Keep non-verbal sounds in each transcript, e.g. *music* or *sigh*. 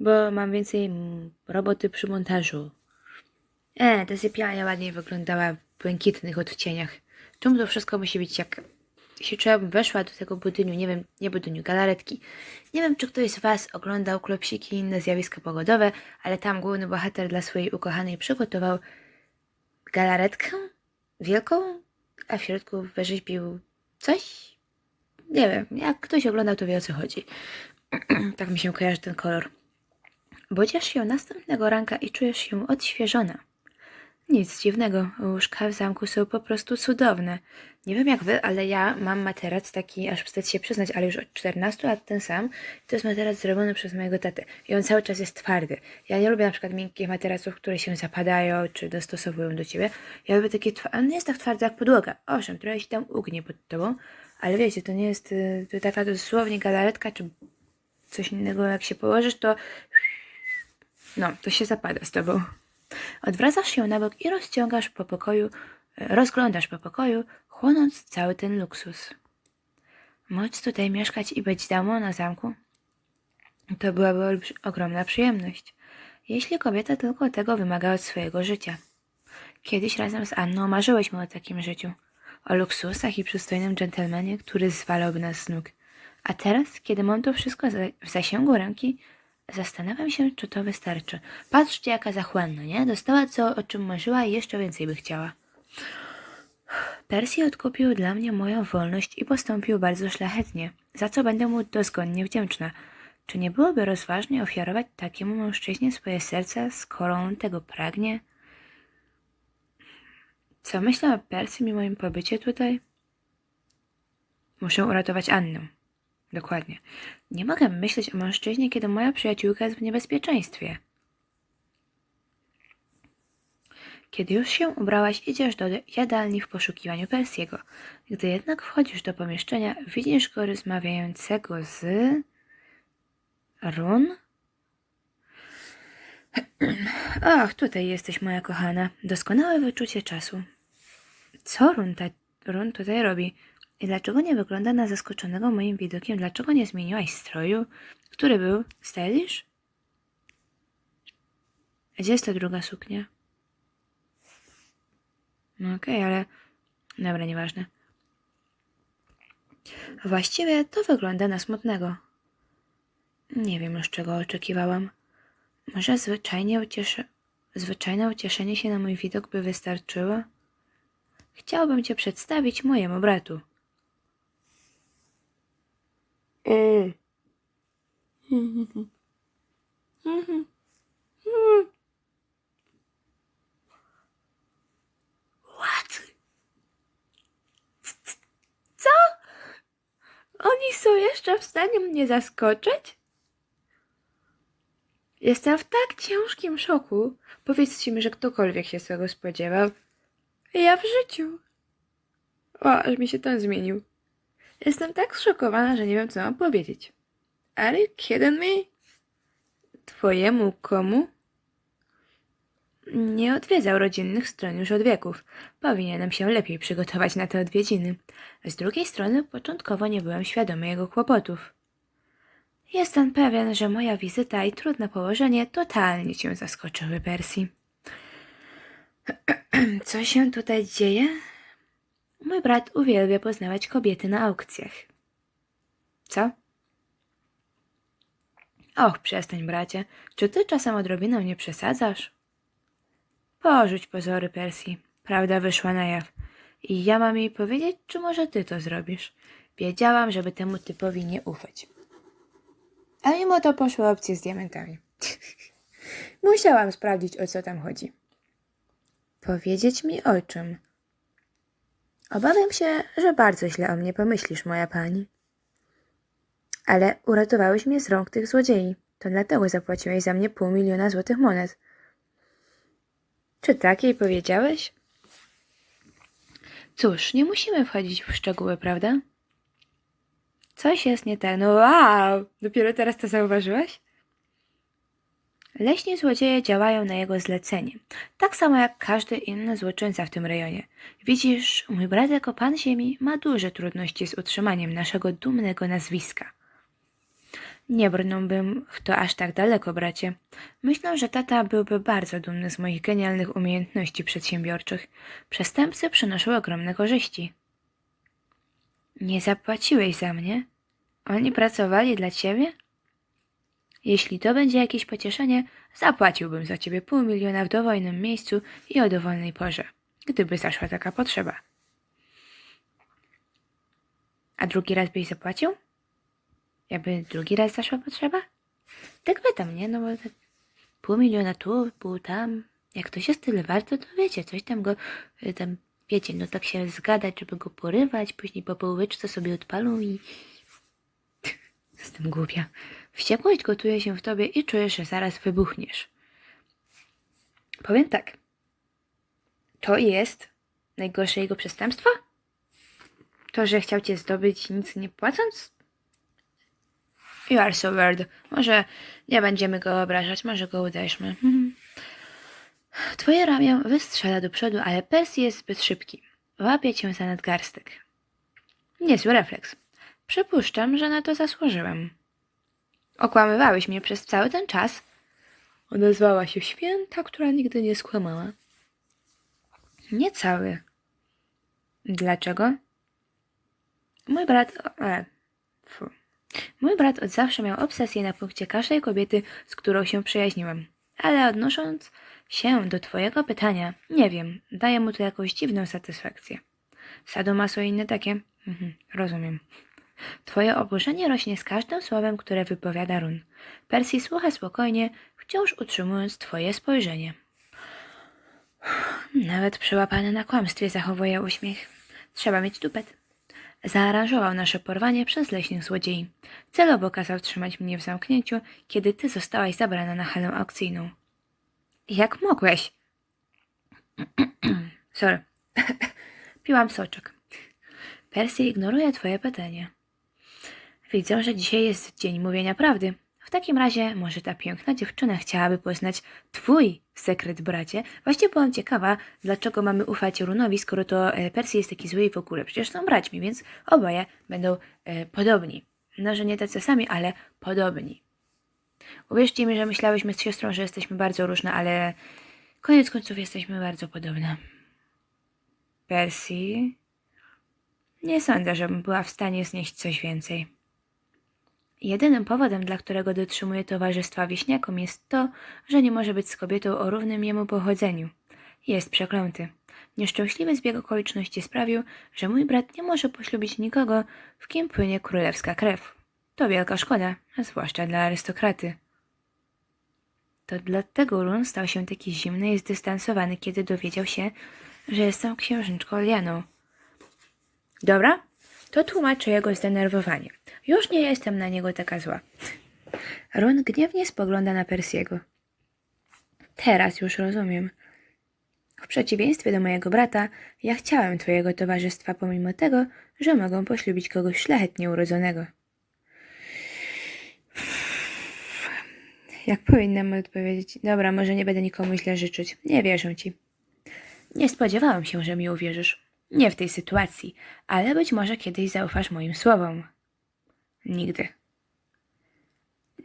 bo mam więcej roboty przy montażu. E, ta sypialnia ładniej wyglądała w błękitnych odcieniach. Czemu to wszystko musi być jak... Jeśli czuła bym weszła do tego budyniu, nie wiem, nie budyniu, galaretki. Nie wiem, czy ktoś z Was oglądał klopsiki i inne zjawiska pogodowe, ale tam główny bohater dla swojej ukochanej przygotował galaretkę wielką, a w środku wyrzeźbił coś. Nie wiem, jak ktoś oglądał, to wie o co chodzi. *clears throat* tak mi się kojarzy ten kolor. Budzisz się następnego ranka i czujesz się odświeżona. Nic dziwnego, łóżka w zamku są po prostu cudowne. Nie wiem jak wy, ale ja mam materac taki, aż wstyd się przyznać, ale już od 14 lat ten sam. To jest materac zrobiony przez mojego tatę i on cały czas jest twardy. Ja nie lubię na przykład miękkich materaców, które się zapadają czy dostosowują do ciebie. Ja lubię takie, twa- on nie jest tak twardy jak podłoga. Owszem, trochę się tam ugnie pod tobą, ale wiecie, to nie jest y, to taka dosłownie galaretka czy coś innego, jak się położysz, to no, to się zapada z tobą. Odwracasz się na bok i rozciągasz po pokoju, rozglądasz po pokoju, chłonąc cały ten luksus. Móc tutaj mieszkać i być damą na zamku? To byłaby ogromna przyjemność, jeśli kobieta tylko tego wymaga od swojego życia. Kiedyś razem z Anną marzyłyśmy o takim życiu. O luksusach i przystojnym dżentelmenie, który zwalałby nas z nóg. A teraz, kiedy mam to wszystko w zasięgu ręki, zastanawiam się, czy to wystarczy. Patrzcie, jaka zachłanna, nie? Dostała co, o czym marzyła i jeszcze więcej by chciała. Percy odkupił dla mnie moją wolność i postąpił bardzo szlachetnie, za co będę mu dozgonnie wdzięczna. Czy nie byłoby rozważnie ofiarować takiemu mężczyźnie swoje serce, skoro on tego pragnie? Co myślę o Persji i moim pobycie tutaj? Muszę uratować Annę. Dokładnie. Nie mogę myśleć o mężczyźnie, kiedy moja przyjaciółka jest w niebezpieczeństwie. Kiedy już się ubrałaś, idziesz do jadalni w poszukiwaniu Persiego. Gdy jednak wchodzisz do pomieszczenia, widzisz go rozmawiającego z... Run? *clears throat* Ach, tutaj jesteś, moja kochana. Doskonałe wyczucie czasu. Co Run, ta, Run tutaj robi? I dlaczego nie wygląda na zaskoczonego moim widokiem? Dlaczego nie zmieniłaś stroju? Który był? Stylish? A Gdzie jest ta druga suknia? No okej, ale... Dobra, nieważne. Właściwie to wygląda na smutnego. Nie wiem już czego oczekiwałam. Może zwyczajnie ucieszę... zwyczajne ucieszenie się na mój widok by wystarczyło? Chciałbym cię przedstawić mojemu bratu. What? Co? Oni są jeszcze w stanie mnie zaskoczyć? Jestem w tak ciężkim szoku. Powiedzcie mi, że ktokolwiek się tego spodziewał. Ja w życiu. O, aż mi się ten zmienił. Jestem tak zszokowana, że nie wiem, co mam powiedzieć. Are you kidding me? Twojemu komu? Nie odwiedzał rodzinnych stron już od wieków. Powinienem się lepiej przygotować na te odwiedziny. Z drugiej strony, początkowo nie byłem świadomy jego kłopotów. Jestem pewien, że moja wizyta i trudne położenie totalnie cię zaskoczyły, Percy. *clears throat* Co się tutaj dzieje? Mój brat uwielbia poznawać kobiety na aukcjach. Co? Och, przestań, bracie. Czy ty czasem odrobiną nie przesadzasz? Porzuć pozory, Persji. Prawda wyszła na jaw. I ja mam jej powiedzieć, czy może ty to zrobisz? Wiedziałam, żeby temu typowi nie ufać. A mimo to poszły opcje z diamentami. *laughs* Musiałam sprawdzić, o co tam chodzi. Powiedzieć mi o czym? Obawiam się, że bardzo źle o mnie pomyślisz, moja pani. Ale uratowałeś mnie z rąk tych złodziei. To dlatego zapłaciłeś za mnie pół miliona złotych monet. Czy tak jej powiedziałeś? Cóż, nie musimy wchodzić w szczegóły, prawda? Coś jest nie tak. No wow! Dopiero teraz to zauważyłaś? Leśni złodzieje działają na jego zlecenie, tak samo jak każdy inny złoczyńca w tym rejonie. Widzisz, mój brat jako pan ziemi ma duże trudności z utrzymaniem naszego dumnego nazwiska. Nie brnąłbym w to aż tak daleko, bracie. Myślę, że tata byłby bardzo dumny z moich genialnych umiejętności przedsiębiorczych. Przestępcy przynoszą ogromne korzyści. Nie zapłaciłeś za mnie? Oni pracowali dla ciebie? Jeśli to będzie jakieś pocieszenie, zapłaciłbym za ciebie pół miliona w dowolnym miejscu i o dowolnej porze, gdyby zaszła taka potrzeba. A drugi raz byś zapłacił? Jakby drugi raz zaszła potrzeba? Tak pytam, nie? No bo tak pół miliona tu, pół tam. Jak ktoś jest tyle warto, to wiecie, coś tam go, y, tam, wiecie, no tak się zgadać, żeby go porywać, później po połóweczce sobie odpalą i... Jestem głupia. Wściekłość gotuje się w tobie i czujesz, że zaraz wybuchniesz. Powiem tak. To jest najgorsze jego przestępstwo? To, że chciał cię zdobyć nic nie płacąc? You are so weird. Może nie będziemy go obrażać, może go uderzmy. Mhm. Twoje ramię wystrzela do przodu, ale Percy jest zbyt szybki. Łapie cię za nadgarstek. Niezły refleks. Przypuszczam, że na to zasłużyłem. Okłamywałeś mnie przez cały ten czas. Odezwała się święta, która nigdy nie skłamała. Nie cały. Dlaczego? Mój brat. E, fu. Mój brat od zawsze miał obsesję na punkcie każdej kobiety, z którą się przyjaźniłem. Ale odnosząc się do Twojego pytania, nie wiem, daje mu to jakąś dziwną satysfakcję. Sadomaso i inne takie? Mhm, rozumiem. Twoje oburzenie rośnie z każdym słowem, które wypowiada Run. Percy słucha spokojnie, wciąż utrzymując Twoje spojrzenie. Nawet przyłapany na kłamstwie zachowuje uśmiech. Trzeba mieć tupet. Zaaranżował nasze porwanie przez leśnych złodziei. Celowo kazał trzymać mnie w zamknięciu, kiedy ty zostałaś zabrana na halę aukcyjną. Jak mogłeś? *clears throat* Sorry. *clears throat* Piłam soczek. Percy ignoruje twoje pytanie. Widzę, że dzisiaj jest dzień mówienia prawdy. W takim razie może ta piękna dziewczyna chciałaby poznać twój sekret, bracie. Właśnie byłam ciekawa, dlaczego mamy ufać Runowi, skoro to e, Percy jest taki zły i w ogóle. Przecież są braćmi, więc oboje będą e, podobni. No, że nie tacy sami, ale podobni. Uwierzcie mi, że myślałyśmy z siostrą, że jesteśmy bardzo różne, ale koniec końców jesteśmy bardzo podobne. Percy? Nie sądzę, żebym była w stanie znieść coś więcej. Jedynym powodem, dla którego dotrzymuje towarzystwa wieśniakom jest to, że nie może być z kobietą o równym jemu pochodzeniu. Jest przeklęty. Nieszczęśliwy zbieg okoliczności sprawił, że mój brat nie może poślubić nikogo, w kim płynie królewska krew. To wielka szkoda, zwłaszcza dla arystokraty. To dlatego Lun stał się taki zimny i zdystansowany, kiedy dowiedział się, że jestem księżniczką Lianą. Dobra, to tłumaczy jego zdenerwowanie. Już nie jestem na niego taka zła. Ron gniewnie spogląda na Persiego. Teraz już rozumiem. W przeciwieństwie do mojego brata, ja chciałem twojego towarzystwa pomimo tego, że mogą poślubić kogoś szlachetnie urodzonego. Jak powinnam odpowiedzieć? Dobra, może nie będę nikomu źle życzyć. Nie wierzę ci. Nie spodziewałam się, że mi uwierzysz. Nie w tej sytuacji, ale być może kiedyś zaufasz moim słowom. Nigdy.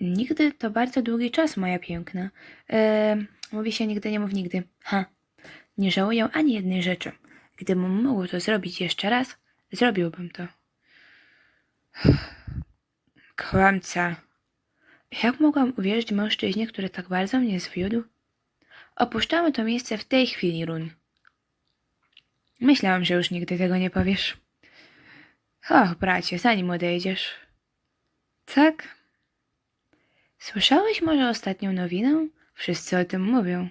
Nigdy to bardzo długi czas, moja piękna. Eee, mówi się nigdy, nie mów nigdy. Ha. Nie żałuję ani jednej rzeczy. Gdybym mógł to zrobić jeszcze raz, zrobiłbym to. Kłamca. Jak mogłam uwierzyć mężczyźnie, który tak bardzo mnie zwiódł? Opuszczamy to miejsce w tej chwili, Run. Myślałam, że już nigdy tego nie powiesz. Och, bracie, zanim odejdziesz. Tak? Słyszałeś może ostatnią nowinę? Wszyscy o tym mówią.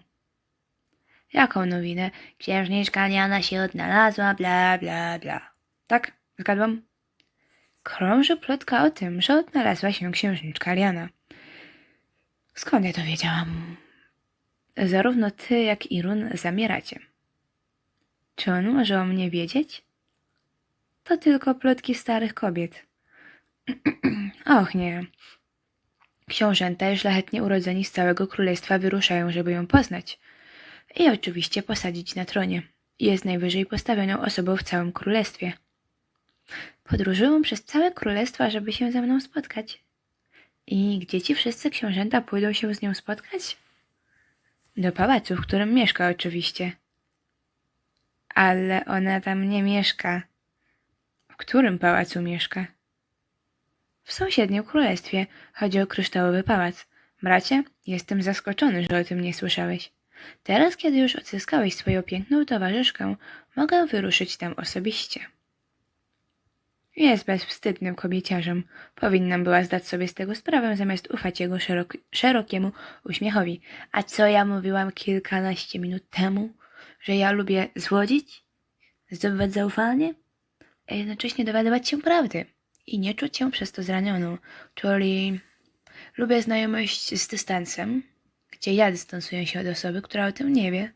Jaką nowinę? Księżniczka Liana się odnalazła, bla, bla, bla. Tak? Zgadłam? Krąży plotka o tym, że odnalazła się księżniczka Liana. Skąd ja to wiedziałam? Zarówno ty, jak i Run zamieracie. Czy on może o mnie wiedzieć? To tylko plotki starych kobiet. *clears throat* Och nie. Książęta i szlachetnie urodzeni z całego królestwa wyruszają, żeby ją poznać. I oczywiście posadzić na tronie. Jest najwyżej postawioną osobą w całym królestwie. Podróżują przez całe królestwo, żeby się ze mną spotkać. I gdzie ci wszyscy książęta pójdą się z nią spotkać? Do pałacu, w którym mieszka oczywiście. Ale ona tam nie mieszka. W którym pałacu mieszka? W sąsiednim królestwie chodzi o kryształowy pałac. Bracie, jestem zaskoczony, że o tym nie słyszałeś. Teraz, kiedy już odzyskałeś swoją piękną towarzyszkę, mogę wyruszyć tam osobiście. Jest bezwstydnym kobieciarzem. Powinnam była zdać sobie z tego sprawę, zamiast ufać jego szerok szerokiemu uśmiechowi. A co ja mówiłam kilkanaście minut temu? Że ja lubię złodzić? Zdobywać zaufanie? A jednocześnie dowiadywać się prawdy i nie czuć się przez to zranioną. Czyli lubię znajomość z dystansem, gdzie ja dystansuję się od osoby, która o tym nie wie.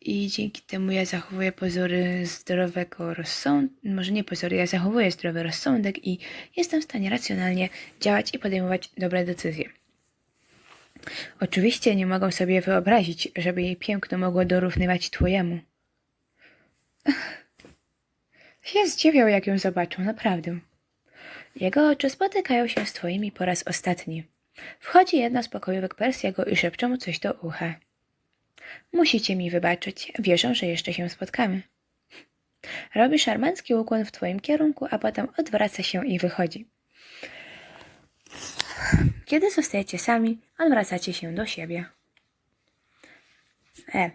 I dzięki temu ja zachowuję pozory zdrowego rozsądku, może nie pozory, ja zachowuję zdrowy rozsądek i jestem w stanie racjonalnie działać i podejmować dobre decyzje. Oczywiście nie mogę sobie wyobrazić, żeby jej piękno mogło dorównywać twojemu. Się zdziwiał, jak ją zobaczył, naprawdę. Jego oczy spotykają się z twoimi po raz ostatni. Wchodzi jedna z pokojówek Persiego i szepcze mu coś do ucha. Musicie mi wybaczyć. Wierzę, że jeszcze się spotkamy. Robi szarmancki ukłon w twoim kierunku, a potem odwraca się i wychodzi. Kiedy zostajecie sami, odwracacie się do siebie. E,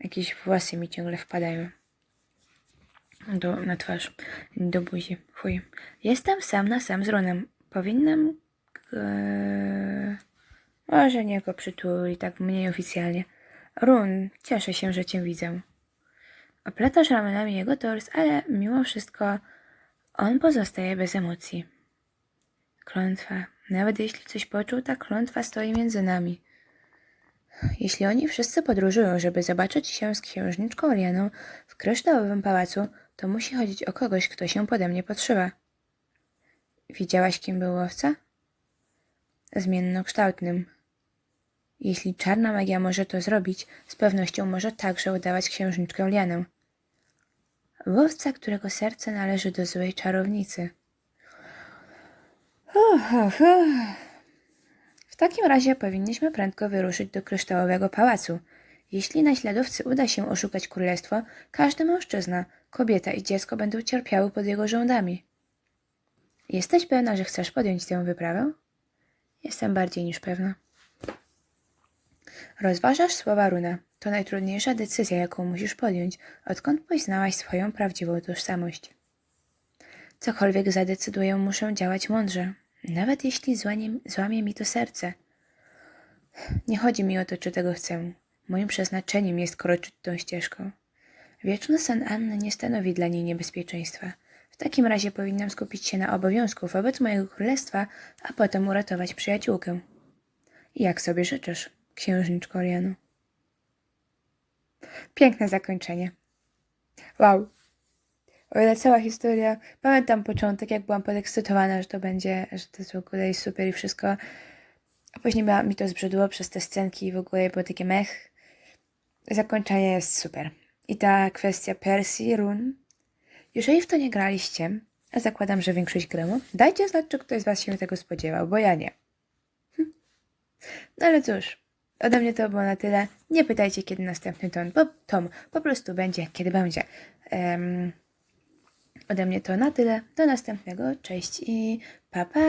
jakieś włosy mi ciągle wpadają. Do, na twarz, do buzi. Chuj. Jestem sam na sam z Ronem. Powinnam... Może nie go przytulić, tak mniej oficjalnie. Run, cieszę się, że cię widzę. Oplatasz ramionami jego tors, ale mimo wszystko on pozostaje bez emocji. Klątwa. Nawet jeśli coś poczuł, ta klątwa stoi między nami. Jeśli oni wszyscy podróżują, żeby zobaczyć się z księżniczką Rianą w kryształowym pałacu, to musi chodzić o kogoś, kto się pode mnie podszywa. Widziałaś, kim był łowca? Zmiennokształtnym. Jeśli czarna magia może to zrobić, z pewnością może także udawać księżniczkę Lianę. Łowca, którego serce należy do złej czarownicy. Uff, uff, uff. W takim razie powinniśmy prędko wyruszyć do kryształowego pałacu. Jeśli naśladowcy uda się oszukać królestwo, każdy mężczyzna, kobieta i dziecko będą cierpiały pod jego rządami. Jesteś pewna, że chcesz podjąć tę wyprawę? Jestem bardziej niż pewna. Rozważasz słowa Runa. To najtrudniejsza decyzja, jaką musisz podjąć, odkąd poznałaś swoją prawdziwą tożsamość. Cokolwiek zadecyduję, muszę działać mądrze, nawet jeśli złamie, złamie mi to serce. Nie chodzi mi o to, czy tego chcę. Moim przeznaczeniem jest kroczyć tą ścieżką. Wieczny sen Anny nie stanowi dla niej niebezpieczeństwa. W takim razie powinnam skupić się na obowiązku wobec mojego królestwa, a potem uratować przyjaciółkę. Jak sobie życzysz, księżniczko Rianu? Piękne zakończenie. Wow. O ile cała historia, pamiętam początek, jak byłam podekscytowana, że to będzie, że to jest w ogóle super i wszystko. A później mi to zbrzydło przez te scenki i w ogóle było takie mech. Zakończenie jest super. I ta kwestia Persji, run. Jeżeli w to nie graliście, a zakładam, że większość grało, dajcie znać, czy ktoś z Was się tego spodziewał, bo ja nie. Hm. No ale cóż, ode mnie to było na tyle. Nie pytajcie, kiedy następny ton, bo tom po prostu będzie, kiedy będzie. Em, ode mnie to na tyle. Do następnego. Cześć i pa pa!